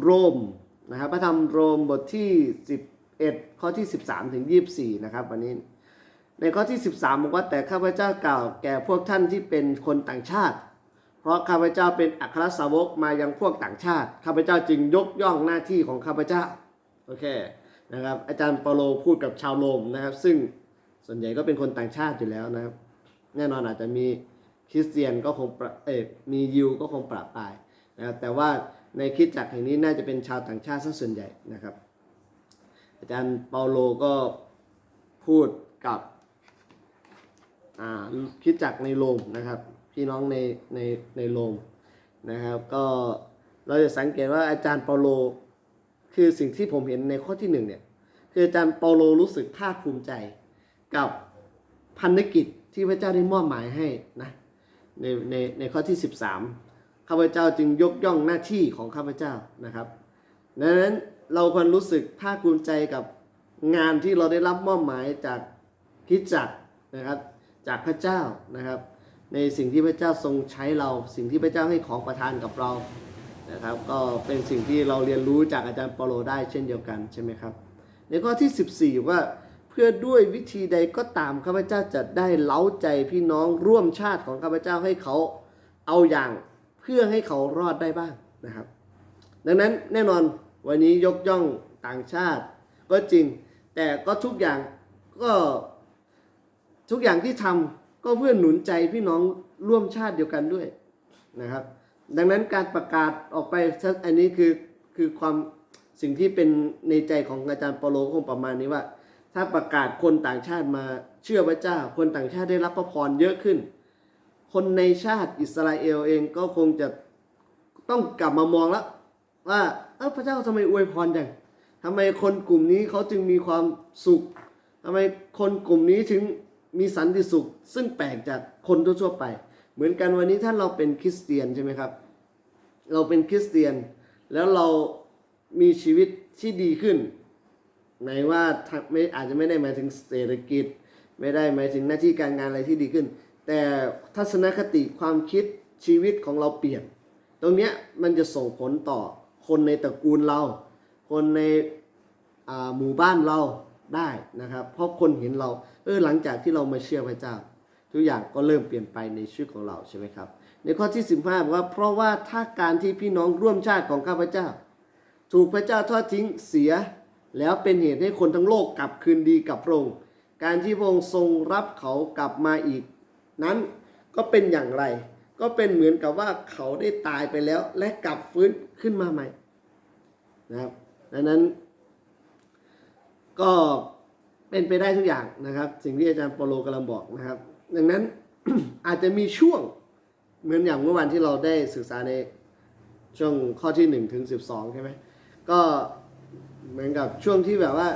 โรมนะครับพระธรรมโรมบทที่ 11 ข้อที่ 13 ถึง 24 นะครับวันนี้ในข้อที่ 13บอกว่าแต่ข้าพเจ้ากล่าวแก่พวกท่านที่เป็นคนต่างชาติ เพราะข้าพเจ้าเป็นอัครสาวกมายังพวกต่างชาติข้าพเจ้าจึงยกย่องหน้าที่ของข้าพเจ้าโอเคนะครับอาจารย์เปโลพูดกับชาวโรมนะครับ ซึ่งส่วนใหญ่ก็เป็นคนต่างชาติอยู่แล้วนะครับ แน่นอนอาจจะมีคริสเตียนก็คงประเอมียิวก็คงปราบปายนะครับแต่ว่า ในคิดจักแห่งนี้น่าจะเป็นชาวต่างชาติซะส่วนใหญ่นะครับ อาจารย์เปาโลก็พูดกับคิดจักในโรมนะครับ พี่น้องในในในโรมนะครับ ก็เราจะสังเกตว่าอาจารย์เปาโลคือสิ่งที่ผมเห็นในข้อที่หนึ่งเนี่ยคืออาจารย์เปาโลรู้สึกภาคภูมิใจกับพันธกิจที่พระเจ้าได้มอบหมายให้นะในในในข้อที่ 13 ข้าพเจ้าจึงยกย่องหน้าที่ของข้าพเจ้านะครับดังนั้นเราควรรู้สึกภาคภูมิใจกับงานที่เราได้รับมอบหมายจากคิดจักนะครับ จากพระเจ้านะครับ ในสิ่งที่พระเจ้าทรงใช้เรา สิ่งที่พระเจ้าให้ของประทานกับเรานะครับ ก็เป็นสิ่งที่เราเรียนรู้จากอาจารย์เปโลได้เช่นเดียวกันใช่ไหมครับในข้อที่ 14 ว่าเพื่อด้วยวิธีใดก็ตามข้าพเจ้าจะได้เล้าใจพี่น้องร่วมชาติของข้าพเจ้าให้เขาเอาอย่าง เพื่อให้เขารอดได้บ้างนะครับ ดังนั้นแน่นอนวันนี้ยกย่องต่างชาติ ก็จริง แต่ก็ทุกอย่างก็ทุกอย่างที่ทำก็เพื่อหนุนใจพี่น้องร่วมชาติเดียวกันด้วยนะครับ ดังนั้นการประกาศออกไปอันนี้คือคือความสิ่งที่เป็นในใจของอาจารย์ปโลคงประมาณนี้ว่า ถ้าประกาศคนต่างชาติมาเชื่อพระเจ้า คนต่างชาติได้รับพระพรเยอะขึ้น คนในชาติอิสราเอลเองก็คงจะต้องกลับมามองแล้ว ว่าเออพระเจ้าทำไมอวยพรจังทำไมคนกลุ่มนี้เขาจึงมีความสุขทำไมคนกลุ่มนี้ถึงมีสันติสุข ซึ่งแปลกจากคนทั่วๆไป เหมือนกันวันนี้ถ้าเราเป็นคริสเตียนใช่ไหมครับ เราเป็นคริสเตียน แล้วเรามีชีวิตที่ดีขึ้นหมายว่าไม่อาจจะไม่ได้หมายถึงเศรษฐกิจ ไม่ได้หมายถึงหน้าที่การงานอะไรที่ดีขึ้น แต่ทัศนคติความคิดชีวิตของเราเปลี่ยน ตรงเนี้ยมันจะส่งผลต่อคนในตระกูลเรา คนในหมู่บ้านเราได้นะครับ เพราะคนเห็นเราเออหลังจากที่เรามาเชื่อพระเจ้า ทุกอย่างก็เริ่มเปลี่ยนไปในชีวิตของเราใช่ไหมครับ ในข้อที่ 15บอกว่าเพราะว่าถ้าการที่พี่น้องร่วมชาติของข้าพเจ้า ถูกพระเจ้าทอดทิ้งเสีย แล้วเป็นเหตุให้คนทั้งโลกกลับคืนดีกับพระองค์การที่พระองค์ทรงรับเขากลับมาอีก นั้นก็เป็นอย่างไร ก็เป็นเหมือนกับว่าเขาได้ตายไปแล้ว และกลับฟื้นขึ้นมาใหม่นะครับดังนั้น ก็เป็นไปได้ทุกอย่างนะครับ สิ่งที่อาจารย์ปโลกำลังบอกนะครับ ดังนั้นอาจจะมีช่วงเหมือนอย่างเมื่อวันที่เราได้ศึกษาในช่วงข้อที่หนึ่งถึงสิบสองใช่ไหมก็เหมือนกับช่วงที่แบบว่า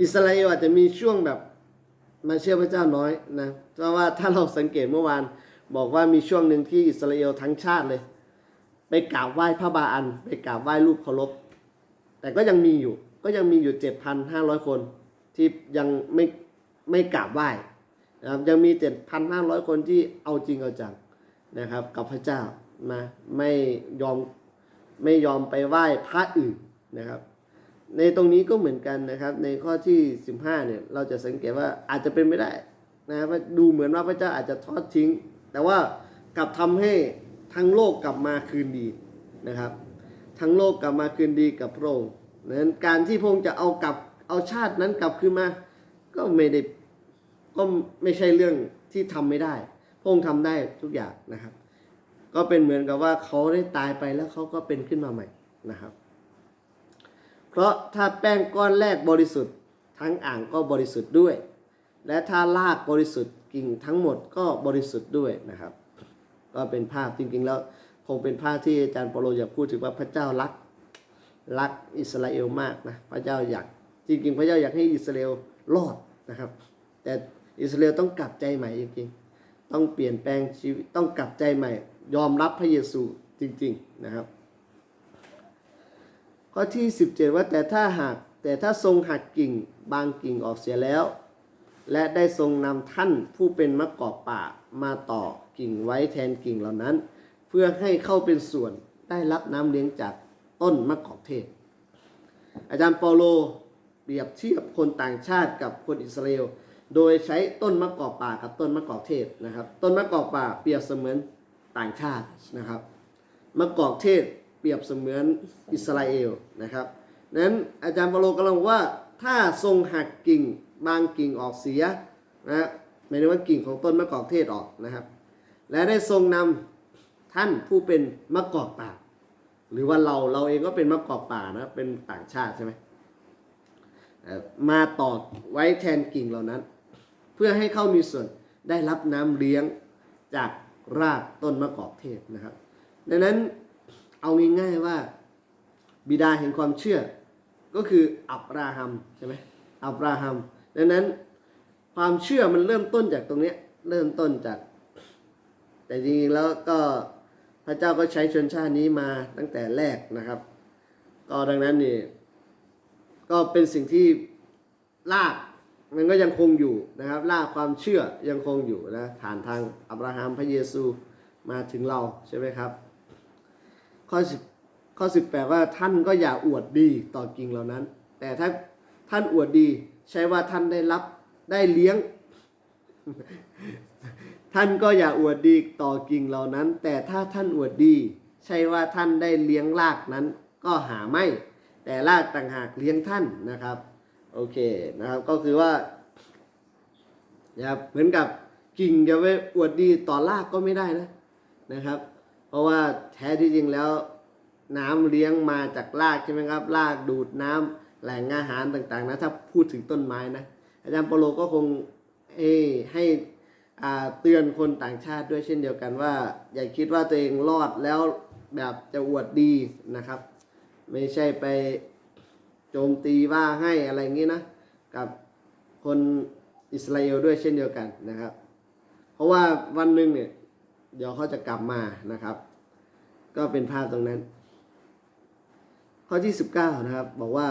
อิสราเอลอาจจะมีช่วงแบบ มาเชื่อพระเจ้าน้อยนะเพราะว่าถ้าเราสังเกตเมื่อวานบอกว่ามีช่วงหนึ่งที่อิสราเอลทั้งชาติเลย ไปกราบไหว้พระบาอัน ไปกราบไหว้รูปเคารพแต่ก็ยังมีอยู่ก็ยังมีอยู่เจ็ดพันห้าร้อยคนที่ยังไม่ไม่กราบไหว้นะครับยังมีเจ็ดพันห้าร้อยคนที่เอาจริงเอาจังนะครับกับพระเจ้ามาไม่ยอมไม่ยอมไปไหว้พระอื่นนะครับ ในตรงนี้ก็เหมือนกันนะครับ ในข้อที่ 15เนี่ยเราจะสังเกตว่าอาจจะเป็นไม่ได้นะครับดูเหมือนว่าพระเจ้าอาจจะทอดทิ้ง แต่ว่ากลับทำให้ทั้งโลกกลับมาคืนดีนะครับ ทั้งโลกกลับมาคืนดีกับพระองค์นั้นการที่พระองค์จะเอากลับเอาชาตินั้นกลับคืนมา ก็ไม่ได้ก็ไม่ใช่เรื่องที่ทำไม่ได้พระองค์ทำได้ทุกอย่างนะครับ ก็เป็นเหมือนกับว่าเขาได้ตายไปแล้วเขาก็เป็นขึ้นมาใหม่นะครับ เพราะถ้าแป้งก้อนแรกบริสุทธิ์ทั้งอ่างก็บริสุทธิ์ด้วย และถ้ารากบริสุทธิ์กิ่งทั้งหมดก็บริสุทธิ์ด้วยนะครับ ก็เป็นภาพจริงๆแล้วคงเป็นภาพที่อาจารย์เปโลอยากพูดถึงว่าพระเจ้ารักรักอิสราเอลมากนะพระเจ้าอยากจริงๆ พระเจ้าอยากให้อิสราเอลรอดนะครับ แต่อิสราเอลต้องกลับใจใหม่จริงๆ ต้องเปลี่ยนแปลงชีวิตต้องกลับใจใหม่ ยอมรับพระเยซูจริง ๆนะครับ ข้อที่ 17 ว่าแต่ถ้าหากแต่ถ้าทรงหักกิ่งบางกิ่งออกเสียแล้ว และได้ทรงนำท่านผู้เป็นมะกอกป่ามาต่อกิ่งไว้แทนกิ่งเหล่านั้น เพื่อให้เข้าเป็นส่วนได้รับน้ำเลี้ยงจากต้นมะกอกเทศ อาจารย์เปาโลเปรียบเทียบคนต่างชาติกับคนอิสราเอลโดยใช้ต้นมะกอกป่ากับต้นมะกอกเทศนะครับ ต้นมะกอกป่าเปรียบเสมือนต่างชาตินะครับมะกอกเทศ เปรียบเสมือนอิสราเอลนะครับนั้นอาจารย์ปาโลกำลังว่าถ้าทรงหักกิ่งบางกิ่งออกเสียนะหมายถึงว่ากิ่งของต้นมะกอกเทศออกนะครับ และได้ทรงนำท่านผู้เป็นมะกอกป่า หรือว่าเราเราเองก็เป็นมะกอกป่านะเป็นต่างชาติใช่ไหมมาตอกไว้แทนกิ่งเหล่านั้น เพื่อให้เข้ามีส่วนได้รับน้ำเลี้ยงจากรากต้นมะกอกเทศนะครับ ดังนั้น เอาง่ายๆว่า บิดาแห่งความเชื่อ ก็คืออับราฮัมใช่ไหมอับราฮัมดังนั้นความเชื่อมันเริ่มต้นจากตรงเนี้ยเริ่มต้นจาก แต่จริงๆแล้วก็พระเจ้าก็ใช้ชนชาตินี้มาตั้งแต่แรกนะครับ ก็ดังนั้นนี่ก็เป็นสิ่งที่ลากมันก็ยังคงอยู่นะครับลากความเชื่อยังคงอยู่นะผ่านทางอับราฮัมพระเยซูมาถึงเราใช่ไหมครับ ข้อสิบข้อสิบแปดว่าท่านก็อย่าอวดดีต่อกิ่งเหล่านั้น แต่ถ้าท่านอวดดีใช่ว่าท่านได้รับได้เลี้ยง ท่านก็อย่าอวดดีต่อกิ่งเหล่านั้น แต่ถ้าท่านอวดดี ใช่ว่าท่านได้เลี้ยงรากนั้น ก็หาไม่ แต่รากต่างหากเลี้ยงท่านนะครับโอเคนะครับก็คือว่านะครับเหมือนกับกิ่งจะไปอวดดีต่อรากก็ไม่ได้นะนะครับ เพราะว่าแท้ที่จริงแล้ว น้ำเลี้ยงมาจากรากใช่ไหมครับรากดูดน้ำแหล่งอาหารต่างๆนะถ้าพูดถึงต้นไม้นะอาจารย์ปโลก็คงให้ให้เตือนคนต่างชาติด้วยเช่นเดียวกันว่า อย่าคิดว่าตัวเองรอดแล้วแบบจะอวดดีนะครับ ไม่ใช่ไปโจมตีว่าให้อะไรอย่างนี้นะ กับคนอิสราเอลด้วยเช่นเดียวกันนะครับ เพราะว่าวันหนึ่งเนี่ย เดี๋ยวเขาจะกลับมานะครับ ก็เป็นภาพตรงนั้น ข้อที่ 19 นะครับ บอกว่า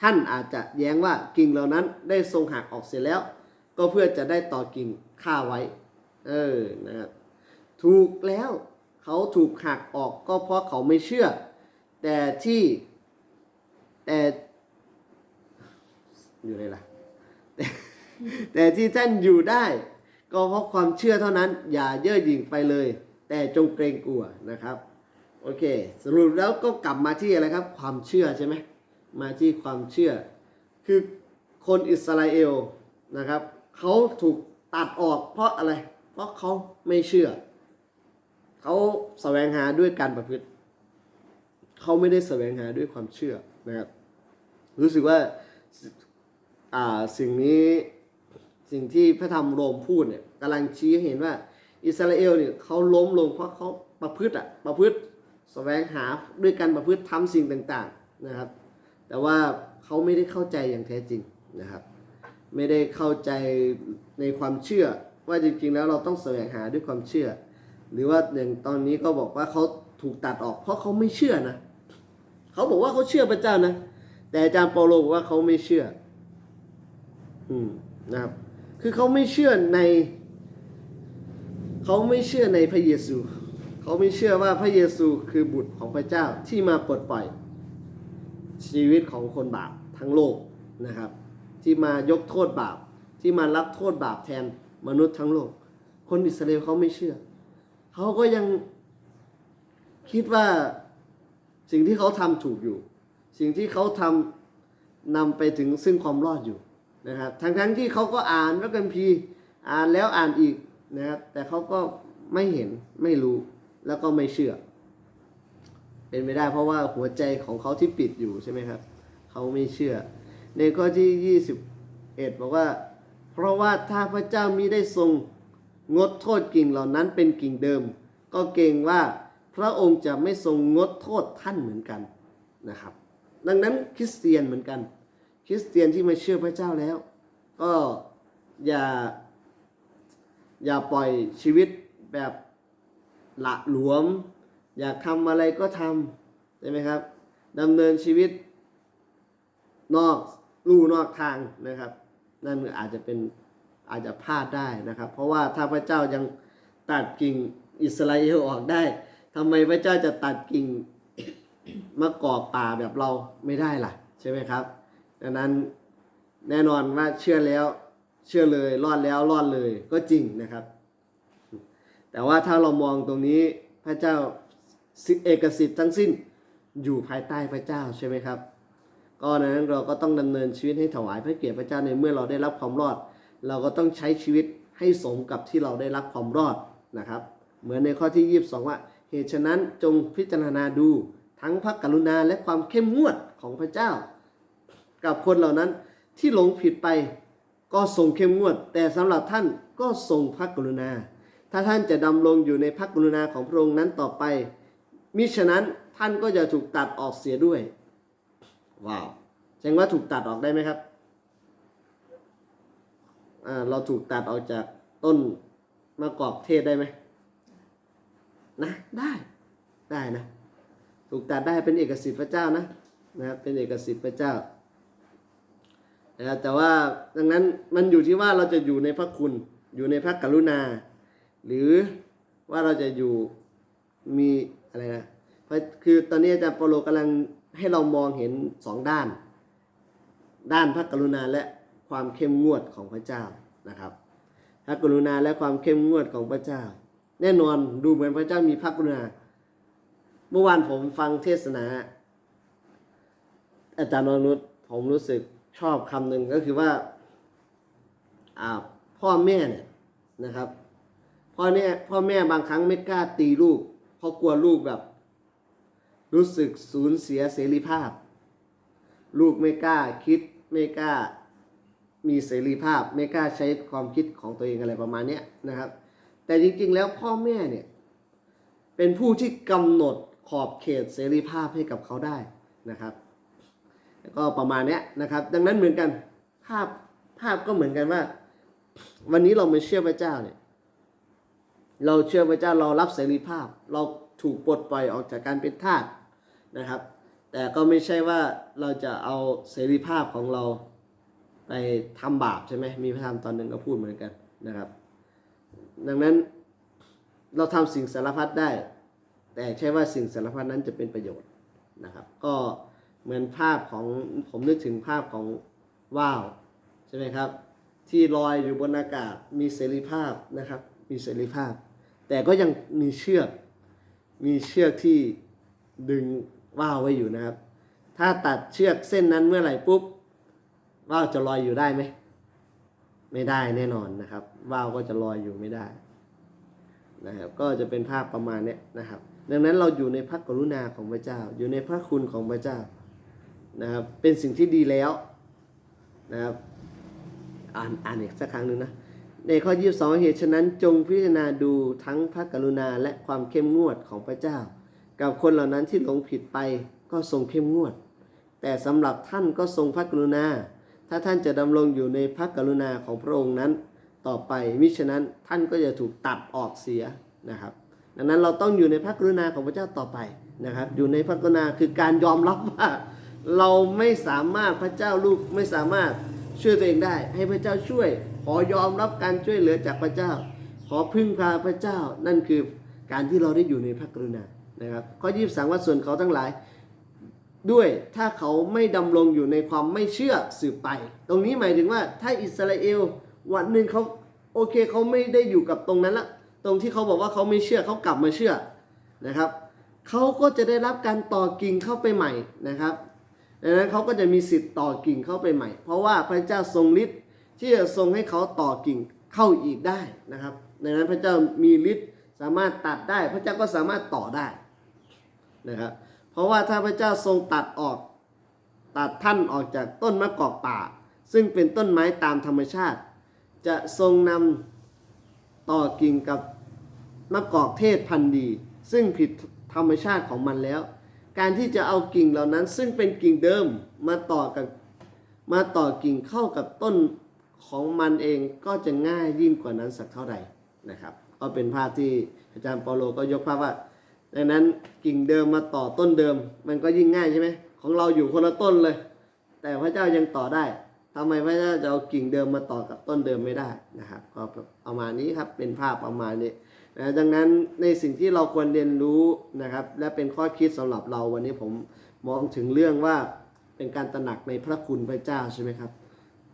ท่านอาจจะแย้งว่ากิ่งเหล่านั้นได้ทรงหักออกเสียแล้ว ก็เพื่อจะได้ต่อกิ่งฆ่าไว้ เออนะครับถูกแล้วเขาถูกหักออกก็เพราะเขาไม่เชื่อ แต่ที่แต่อยู่ไหนล่ะแต่ที่ท่านอยู่ได้ ก็เพราะความเชื่อเท่านั้น อย่าเย่อหยิ่งไปเลย แต่จงเกรงกลัวนะครับ โอเค สรุปแล้วก็กลับมาที่อะไรครับ ความเชื่อใช่ไหมมาที่ความเชื่อ คือคนอิสราเอลนะครับเขาถูกตัดออกเพราะอะไร เพราะเขาไม่เชื่อ เขาแสวงหาด้วยการประพฤติเขาไม่ได้แสวงหาด้วยความเชื่อนะครับ รู้สึกว่าอ่าสิ่งนี้ สิ่งที่พระธรรมโรมพูดเนี่ยกำลังชี้เห็นว่า อิสราเอลเนี่ยเขาล้มลงเพราะเขาประพฤติอะประพฤติแสวงหาด้วยการประพฤติทำสิ่งต่างๆนะครับ แต่ว่าเขาไม่ได้เข้าใจอย่างแท้จริงนะครับ ไม่ได้เข้าใจในความเชื่อว่าจริงๆแล้วเราต้องแสวงหาด้วยความเชื่อ หรือว่าอย่างตอนนี้ก็บอกว่าเขาถูกตัดออกเพราะเขาไม่เชื่อนะเขาบอกว่าเขาเชื่อพระเจ้านะ แต่อาจารย์เปาโลบอกว่าเขาไม่เชื่อ อืมนะครับ คือเขาไม่เชื่อใน เขาไม่เชื่อในพระเยซู เขาไม่เชื่อว่าพระเยซูคือบุตรของพระเจ้าที่มาปลดปล่อยชีวิตของคนบาปทั้งโลกนะครับ ที่มายกโทษบาปที่มารับโทษบาปแทนมนุษย์ทั้งโลก คนอิสราเอลเขาไม่เชื่อ เขาก็ยังคิดว่าสิ่งที่เขาทำถูกอยู่ สิ่งที่เขาทำนำไปถึงซึ่งความรอดอยู่ นะครับทั้งทั้งที่เขาก็อ่านพระคัมภีร์อ่านแล้วอ่านอีกนะครับแต่เขาก็ไม่เห็นไม่รู้แล้วก็ไม่เชื่อ เป็นไม่ได้เพราะว่าหัวใจของเขาที่ปิดอยู่ใช่ไหมครับเขาไม่เชื่อ ในข้อที่ 21 บอกว่า เพราะว่าถ้าพระเจ้ามิได้ทรงงดโทษกิ่งเหล่านั้นเป็นกิ่งเดิม ก็เกรงว่าพระองค์จะไม่ทรงงดโทษท่านเหมือนกันนะครับ ดังนั้นคริสเตียนเหมือนกัน คริสเตียนที่มาเชื่อพระเจ้าแล้ว ก็อย่า อย่าปล่อยชีวิตแบบหละหลวม อยากทำอะไรก็ทำใช่ไหมครับดำเนินชีวิตนอกลู่นอกทางนะครับ นั่นอาจจะเป็นอาจจะพลาดได้นะครับ เพราะว่าถ้าพระเจ้ายังตัดกิ่งอิสราเอลออกได้ทำไมพระเจ้าจะตัดกิ่งมากอกป่าแบบเราไม่ได้ล่ะ ใช่ไหมครับ ดังนั้นแน่นอนว่าเชื่อแล้วเชื่อเลยรอดแล้วรอดเลยก็จริงนะครับ แต่ว่าถ้าเรามองตรงนี้พระเจ้าเอกสิทธิ์ทั้งสิ้นอยู่ภายใต้พระเจ้าใช่ไหมครับ ก็นั้นเราก็ต้องดำเนินชีวิตให้ถวายพระเกียรติพระเจ้าในเมื่อเราได้รับความรอด เราก็ต้องใช้ชีวิตให้สมกับที่เราได้รับความรอดนะครับ เหมือนในข้อที่ 22 ว่า เหตุฉะนั้นจงพิจารณาดูทั้งพระกรุณาและความเข้มงวดของพระเจ้า กับคนเหล่านั้นที่หลงผิดไปก็ทรงเข้มงวด แต่สำหรับท่านก็ทรงพระกรุณา ถ้าท่านจะดำรงอยู่ในพระกรุณาของพระองค์นั้นต่อไปมิฉะนั้นท่านก็จะถูกตัดออกเสียด้วย ว้าวแสดงว่าถูกตัดออกได้ไหมครับอ่าเราถูกตัดออกจากต้นมะกอกเทศได้ไหมนะได้ได้นะ ถูกตัดได้เป็นเอกสิทธิ์พระเจ้านะนะเป็นเอกสิทธิ์พระเจ้า นะครับแต่ว่าดังนั้นมันอยู่ที่ว่าเราจะอยู่ในพระคุณ อยู่ในพระกรุณา หรือว่าเราจะอยู่มีอะไรนะเพราะคือตอนนี้อาจารย์เปโลกำลังให้เรามองเห็นสองด้าน ด้านพระกรุณาและความเข้มงวดของพระเจ้านะครับ พระกรุณาและความเข้มงวดของพระเจ้า แน่นอนดูเหมือนพระเจ้ามีพระกรุณา เมื่อวานผมฟังเทศนา อาจารย์นรุตผมรู้สึก ชอบคำหนึ่งก็คือว่าพ่อแม่เนี่ยนะครับ พ่อเนี่พ่อแม่บางครั้งไม่กล้าตีลูก เพราะกลัวลูกแบบ รู้สึกสูญเสียเสรีภาพ ลูกไม่กล้าคิดไม่กล้ามีเสรีภาพ ไม่กล้าใช้ความคิดของตัวเองอะไรประมาณนี้นะครับ แต่จริงๆแล้วพ่อแม่เนี่ยเป็นผู้ที่กำหนดขอบเขตเสรีภาพให้กับเขาได้นะครับ ก็ประมาณนี้นะครับ ดังนั้นเหมือนกันภาพภาพก็เหมือนกันว่า วันนี้เรามาเชื่อพระเจ้าเนี่ย เราเชื่อพระเจ้าเรารับเสรีภาพ เราถูกปลดปล่อยออกจากการเป็นทาสนะครับ แต่ก็ไม่ใช่ว่าเราจะเอาเสรีภาพของเราไปทำบาปใช่ไหมมีพระธรรมตอนหนึ่งก็พูดเหมือนกันนะครับ ดังนั้นเราทำสิ่งสารพัดได้ แต่ใช่ว่าสิ่งสารพัดนั้นจะเป็นประโยชน์นะครับ ก็ เหมือนภาพของผมนึกถึงภาพของว่าวใช่ไหมครับ ที่ลอยอยู่บนอากาศมีเสรีภาพนะครับ มีเสรีภาพ แต่ก็ยังมีเชือก มีเชือกที่ดึงว่าวไว้อยู่นะครับ ถ้าตัดเชือกเส้นนั้นเมื่อไหร่ปุ๊บว่าวจะลอยอยู่ได้ไหมไม่ได้แน่นอนนะครับว่าวก็จะลอยอยู่ไม่ได้นะครับก็จะเป็นภาพประมาณนี้นะครับ ดังนั้นเราอยู่ในพระกรุณาของพระเจ้า อยู่ในพระคุณของพระเจ้า นะครับเป็นสิ่งที่ดีแล้วนะครับอ่านอ่านอีกสักครั้งหนึ่งนะในข้อ 22 เหตุฉะนั้นจงพิจารณาดูทั้งพระกรุณาและความเข้มงวดของพระเจ้า กับคนเหล่านั้นที่หลงผิดไปก็ทรงเข้มงวด แต่สำหรับท่านก็ทรงพระกรุณา ถ้าท่านจะดำรงอยู่ในพระกรุณาของพระองค์นั้น ต่อไปมิฉะนั้นท่านก็จะถูกตัดออกเสียนะครับ ดังนั้นเราต้องอยู่ในพระกรุณาของพระเจ้าต่อไปนะครับ อยู่ในพระกรุณาคือการยอมรับว่า เราไม่สามารถพระเจ้าลูกไม่สามารถช่วยตัวเองได้ ให้พระเจ้าช่วย ขอยอมรับการช่วยเหลือจากพระเจ้า ขอพึ่งพาพระเจ้านั่นคือการที่เราได้อยู่ในพระกรุณานะครับข้อยี่สามว่าส่วนเขาทั้งหลาย ด้วยถ้าเขาไม่ดำรงอยู่ในความไม่เชื่อสืบไป ตรงนี้หมายถึงว่าถ้าอิสราเอลวันหนึ่งเขาโอเคเขาไม่ได้อยู่กับตรงนั้นละตรงที่เขาบอกว่าเขาไม่เชื่อเขากลับมาเชื่อนะครับเขาก็จะได้รับการต่อกิ่งเข้าไปใหม่นะครับ ดังนั้นเขาก็จะมีสิทธิ์ต่อกิ่งเข้าไปใหม่ เพราะว่าพระเจ้าทรงฤทธิ์ที่จะทรงให้เขาต่อกิ่งเข้าอีกได้นะครับ ดังนั้นพระเจ้ามีฤทธิ์สามารถตัดได้ พระเจ้าก็สามารถต่อได้นะครับ เพราะว่าถ้าพระเจ้าทรงตัดออกตัดท่านออกจากต้นมะกอกป่า ซึ่งเป็นต้นไม้ตามธรรมชาติ จะทรงนำต่อกิ่งกับมะกอกเทศพันธุ์ดี ซึ่งผิดธรรมชาติของมันแล้ว การที่จะเอากิ่งเหล่านั้น ซึ่งเป็นกิ่งเดิมมาต่อกับมาต่อกิ่งเข้ากับต้นของมันเองก็จะง่ายยิ่งกว่านั้นสักเท่าไหร่นะครับก็เป็นภาพที่อาจารย์เปาโลก็ยกภาพว่าดังนั้นกิ่งเดิมมาต่อต้นเดิม มันก็ยิ่งง่ายใช่ไหมของเราอยู่คนละต้นเลย แต่พระเจ้ายังต่อได้ทำไมพระเจ้าจะเอากิ่งเดิมมาต่อกับต้นเดิมไม่ได้นะครับ ก็ประมานี้ครับเป็นภาพประมาณนี้ นะดังนั้นในสิ่งที่เราควรเรียนรู้นะครับ และเป็นข้อคิดสำหรับเราวันนี้ผมมองถึงเรื่องว่าเป็นการตระหนักในพระคุณพระเจ้าใช่ไหมครับ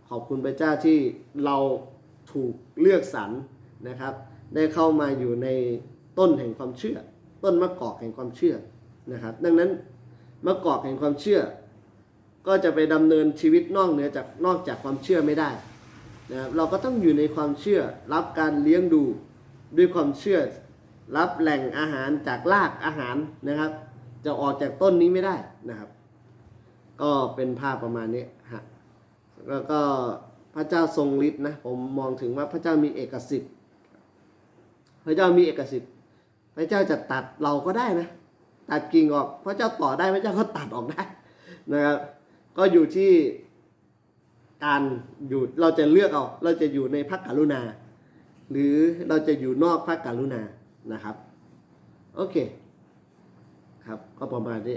ขอบคุณพระเจ้าที่เราถูกเลือกสรรนะครับ ได้เข้ามาอยู่ในต้นแห่งความเชื่อ ต้นมะกอกแห่งความเชื่อนะครับ ดังนั้นมะกอกแห่งความเชื่อ ก็จะไปดำเนินชีวิตนอกเหนือจากนอกจากความเชื่อไม่ได้นะครับเราก็ต้องอยู่ในความเชื่อรับการเลี้ยงดู ด้วยความเชื่อรับแหล่งอาหารจากรากอาหารนะครับ จะออกจากต้นนี้ไม่ได้นะครับ ก็เป็นภาพประมาณนี้ฮะแล้วก็พระเจ้าทรงฤทธิ์นะผมมองถึงว่าพระเจ้ามีเอกสิทธิ์ พระเจ้ามีเอกสิทธิ์ พระเจ้าจะตัดเราก็ได้นะ ตัดกิ่งออก พระเจ้าต่อได้พระเจ้าก็ตัดออกได้นะครับ ก็อยู่ที่การอยู่เราจะเลือกเอา เราจะอยู่ในพระกรุณา หรือเราจะอยู่นอกพระกรุณานะครับ โอเค ครับก็ประมาณนี้